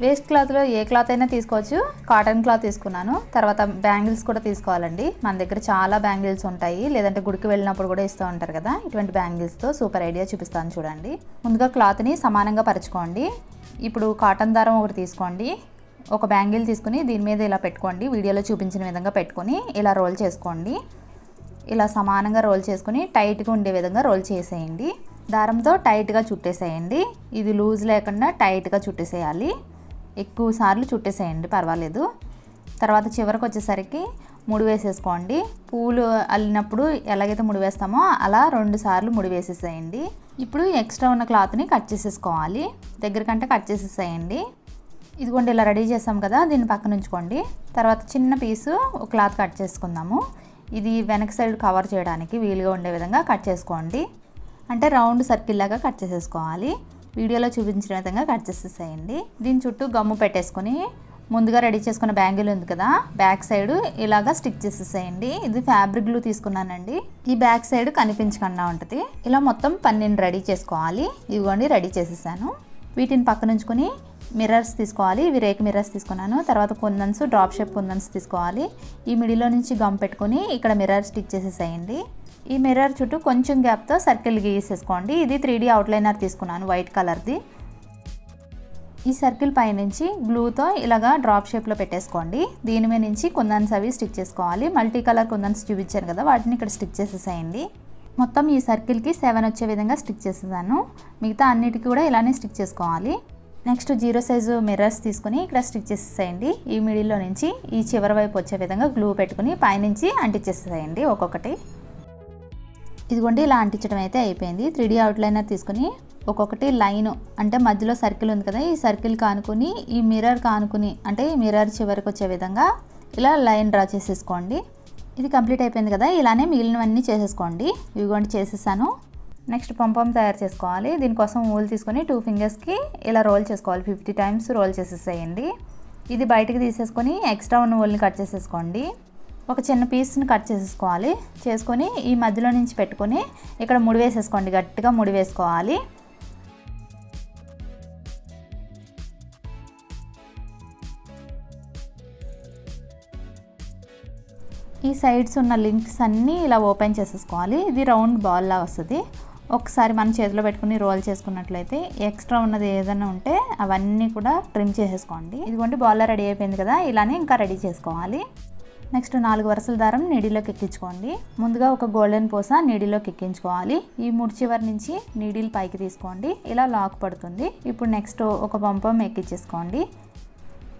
Waste క్లాత్లో ఏ cloth అయినా తీసుకోవచ్చు. కాటన్ క్లాత్ తీసుకున్నాను. తర్వాత బ్యాంగిల్స్ కూడా తీసుకోవాలండి. మన దగ్గర చాలా బ్యాంగిల్స్ ఉంటాయి. లేదంటే గుడికి వెళ్ళినప్పుడు కూడా ఇస్తూ ఉంటారు కదా. ఇటువంటి బ్యాంగిల్స్తో సూపర్ ఐడియా చూపిస్తాను చూడండి. ముందుగా క్లాత్ని సమానంగా పరచుకోండి. ఇప్పుడు కాటన్ దారం ఒకటి తీసుకోండి. ఒక బ్యాంగిల్ తీసుకుని దీని మీద ఇలా పెట్టుకోండి. వీడియోలో చూపించిన విధంగా పెట్టుకొని ఇలా రోల్ చేసుకోండి. ఇలా సమానంగా రోల్ చేసుకుని టైట్గా ఉండే విధంగా రోల్ చేసేయండి. దారంతో టైట్గా చుట్టేసేయండి. ఇది లూజ్ లేకుండా టైట్గా చుట్టేసేయాలి. ఎక్కువ సార్లు చుట్టేసేయండి పర్వాలేదు. తర్వాత చివరికి వచ్చేసరికి ముడి వేసేసుకోండి. పూలు అల్లినప్పుడు ఎలాగైతే ముడి వేస్తామో అలా రెండు సార్లు ముడి వేసేసేయండి. ఇప్పుడు ఎక్స్ట్రా ఉన్న క్లాత్ని కట్ చేసేసుకోవాలి. దగ్గర కంటే కట్ చేసేసేయండి. ఇదిగోండి ఇలా రెడీ చేసాం కదా దీన్ని పక్కన ఉంచుకోండి. తర్వాత చిన్న పీసు క్లాత్ కట్ చేసుకుందాము. ఇది వెనక సైడ్ కవర్ చేయడానికి వీలుగా ఉండే విధంగా కట్ చేసుకోండి. అంటే రౌండ్ సర్కిల్ లాగా కట్ చేసేసుకోవాలి. వీడియోలో చూపించిన విధంగా కట్ చేసేసేయండి. దీని చుట్టూ గమ్ము పెట్టేసుకొని ముందుగా రెడీ చేసుకున్న బ్యాంగిల్ ఉంది కదా బ్యాక్ సైడ్ ఇలాగా స్టిక్ చేసేసేయండి. ఇది ఫ్యాబ్రిక్ గ్లూ తీసుకున్నానండి. ఈ బ్యాక్ సైడ్ కనిపించకుండా ఉంటుంది. ఇలా మొత్తం పన్నెండు రెడీ చేసుకోవాలి. ఇదిగోండి రెడీ చేసేసాను. వీటిని పక్కన ఉంచుకొని మిర్రర్స్ తీసుకోవాలి. ఇవి రేక్ మిర్రర్స్ తీసుకున్నాను. తర్వాత కుందన్స్ డ్రాప్ షేప్ కుందన్స్ తీసుకోవాలి. ఈ మిడిలో నుంచి గమ్ పెట్టుకొని ఇక్కడ మిర్రర్ స్టిక్ చేసేసేయండి. ఈ మిర్రర్ చుట్టూ కొంచెం గ్యాప్తో సర్కిల్ గీసేసుకోండి. ఇది త్రీ డీ అవుట్లైనర్ తీసుకున్నాను వైట్ కలర్ది ఈ సర్కిల్ పైనుంచి గ్లూతో ఇలాగా డ్రాప్ షేప్లో పెట్టేసుకోండి. దీని మీద నుంచి కుందన్స్ అవి స్టిక్ చేసుకోవాలి. మల్టీ కలర్ కుందన్స్ చూపించాను కదా వాటిని ఇక్కడ స్టిక్ చేసేసేయండి. మొత్తం ఈ సర్కిల్కి సెవెన్ వచ్చే విధంగా స్టిక్ చేసేసాను. మిగతా అన్నిటికీ కూడా ఇలానే స్టిక్ చేసుకోవాలి. నెక్స్ట్ జీరో సైజు మిర్రర్స్ తీసుకుని ఇక్కడ స్టిక్ చేసేసేయండి. ఈ మిడిల్లో నుంచి ఈ చివరి వైపు వచ్చే విధంగా గ్లూ పెట్టుకుని పైనుంచి అంటించేసేయండి ఒక్కొక్కటి. ఇదిగోండి ఇలా అంటించడం అయితే అయిపోయింది. త్రీ డీ అవుట్లైనర్ తీసుకుని ఒక్కొక్కటి లైన్ అంటే మధ్యలో సర్కిల్ ఉంది కదా ఈ సర్కిల్ కానుకుని ఈ మిర్రర్ కానుకుని అంటే ఈ మిర్రర్ చివరికి వచ్చే విధంగా ఇలా లైన్ డ్రా చేసేసుకోండి. ఇది కంప్లీట్ అయిపోయింది కదా ఇలానే మిగిలినవన్నీ చేసేసుకోండి. ఇవిగోండి చేసేసాను. నెక్స్ట్ పంపం తయారు చేసుకోవాలి. దీనికోసం ఊలు తీసుకొని టూ ఫింగర్స్కి ఇలా రోల్ చేసుకోవాలి. ఫిఫ్టీ టైమ్స్ రోల్ చేసేసేయండి. ఇది బయటకు తీసేసుకొని ఎక్స్ట్రా ఉన్న ఊల్ని కట్ చేసేసుకోండి. ఒక చిన్న పీస్ని కట్ చేసేసుకోవాలి. చేసుకొని ఈ మధ్యలో నుంచి పెట్టుకొని ఇక్కడ ముడి వేసేసుకోండి. గట్టిగా ముడి వేసుకోవాలి. ఈ సైడ్స్ ఉన్న లింక్స్ అన్నీ ఇలా ఓపెన్ చేసేసుకోవాలి. ఇది రౌండ్ బాల్లా వస్తుంది. ఒకసారి మన చేతిలో పెట్టుకుని రోల్ చేసుకున్నట్లయితే ఎక్స్ట్రా ఉన్నది ఏదైనా ఉంటే అవన్నీ కూడా ట్రిమ్ చేసేసుకోండి. ఇదిగోండి బాల్లో రెడీ అయిపోయింది కదా. ఇలానే ఇంకా రెడీ చేసుకోవాలి. నెక్స్ట్ నాలుగు వరుసల దారం నీడిలోకి ఎక్కించుకోండి. ముందుగా ఒక గోల్డెన్ పూస నీడిలోకి ఎక్కించుకోవాలి. ఈ ముడి చివరి నుంచి నీడిల్ పైకి తీసుకోండి. ఇలా లాక్ పడుతుంది. ఇప్పుడు నెక్స్ట్ ఒక పంపం ఎక్కించేసుకోండి.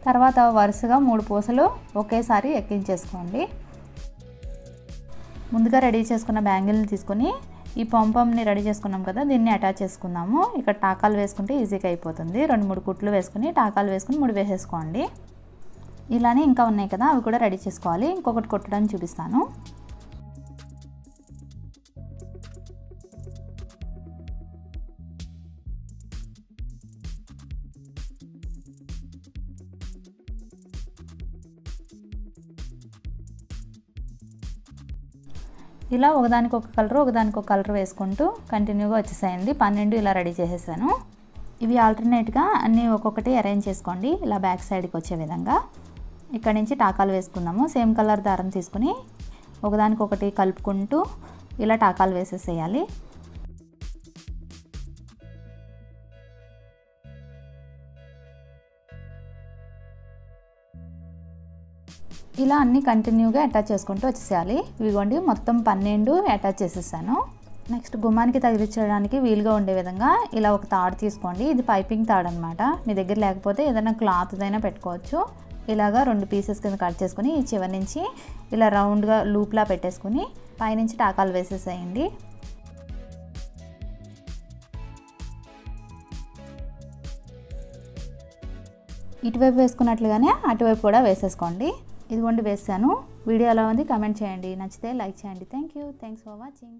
తర్వాత వరుసగా మూడు పూసలు ఒకేసారి ఎక్కించేసుకోండి. ముందుగా రెడీ చేసుకున్న బ్యాంగిల్ని తీసుకొని ఈ పంపంని రెడీ చేసుకున్నాం కదా దీన్ని అటాచ్ చేసుకుందాము. ఇక్కడ టాకాలు వేసుకుంటే ఈజీగా అయిపోతుంది. రెండు మూడు కుట్లు వేసుకుని టాకాలు వేసుకుని ముడి వేసేసుకోండి ఇలానే ఇంకా ఉన్నాయి కదా అవి కూడా రెడీ చేసుకోవాలి. ఇంకొకటి కొట్టడానికి చూపిస్తాను. ఇలా ఒకదానికి ఒక కలర్ ఒకదానికి ఒక కలర్ వేసుకుంటూ కంటిన్యూగా వచ్చేసాయండి. పన్నెండు ఇలా రెడీ చేసేసాను. ఇవి ఆల్టర్నేట్గా అన్నీ ఒక్కొక్కటి అరేంజ్ చేసుకోండి. ఇలా బ్యాక్ సైడ్కి వచ్చే విధంగా. ఇక్కడ నుంచి టాకాలు వేసుకుందాము. సేమ్ కలర్ దారం తీసుకుని ఒకదానికొకటి కలుపుకుంటూ ఇలా టాకాలు వేసేసేయాలి. ఇలా అన్నీ కంటిన్యూగా అటాచ్ చేసుకుంటూ వచ్చేసేయాలి. ఇవిగోండి మొత్తం పన్నెండు అటాచ్ చేసేసాను. నెక్స్ట్ గుమ్మానికి తగిలించడానికి వీలుగా ఉండే విధంగా ఇలా ఒక తాడు తీసుకోండి. ఇది పైపింగ్ తాడు అనమాట మీ దగ్గర లేకపోతే ఏదైనా క్లాత్దైనా పెట్టుకోవచ్చు. ఇలాగా రెండు పీసెస్ కింద కట్ చేసుకుని ఈ చివరి నుంచి ఇలా రౌండ్గా లూప్లా పెట్టేసుకుని పైనుంచి టాకాలు వేసేసేయండి. ఇటువైపు వేసుకున్నట్లుగానే అటువైపు కూడా వేసేసుకోండి. ఇదిగోండి వేసాను. వీడియో ఎలా ఉంది? కమెంట్ చేయండి. నచ్చితే లైక్ చేయండి. Thank you. Thanks for watching.